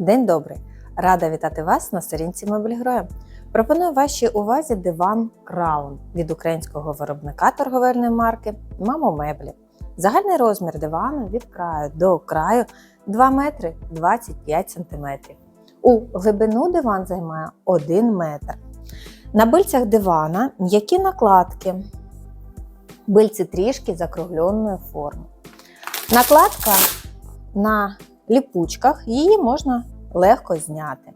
День добрий! Рада вітати вас на сторінці Мебельгероя. Пропоную вашій увазі диван Краун від українського виробника торговельної марки Мамо Меблі. Загальний розмір дивану від краю до краю 2 метри 25 сантиметрів. У глибину диван займає 1 метр. На бильцях дивана м'які накладки. Бильці трішки закругленої форми. Накладка на ліпучках, її можна легко зняти.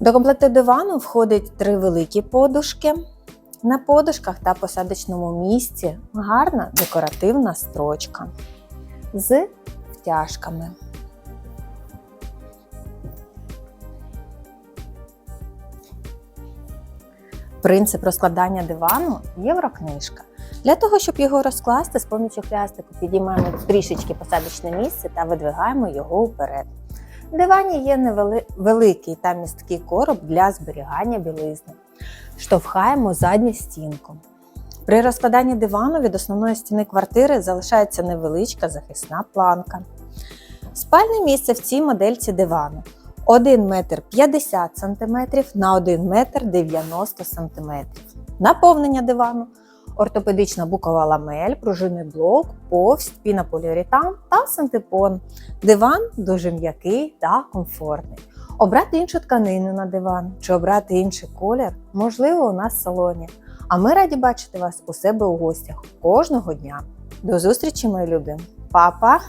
До комплекту дивану входить три великі подушки. На подушках та посадочному місці гарна декоративна строчка з втяжками. Принцип розкладання дивану єврокнижка. Для того, щоб його розкласти, з помічю хлястику підіймаємо трішечки посадочне місце та видвигаємо його вперед. В дивані є невеликий та місткий короб для зберігання білизни. Штовхаємо задню стінку. При розкладанні дивану від основної стіни квартири залишається невеличка захисна планка. Спальне місце в цій модельці дивану 1 метр 50 см на 1 метр 90 см. Наповнення дивану ортопедична букова ламель, пружинний блок, повсть, пінополіуретан та синтепон. Диван дуже м'який та комфортний. Обрати іншу тканину на диван чи обрати інший колір можливо у нас в салоні. А ми раді бачити вас у себе у гостях кожного дня. До зустрічі, мої любі! Па-па!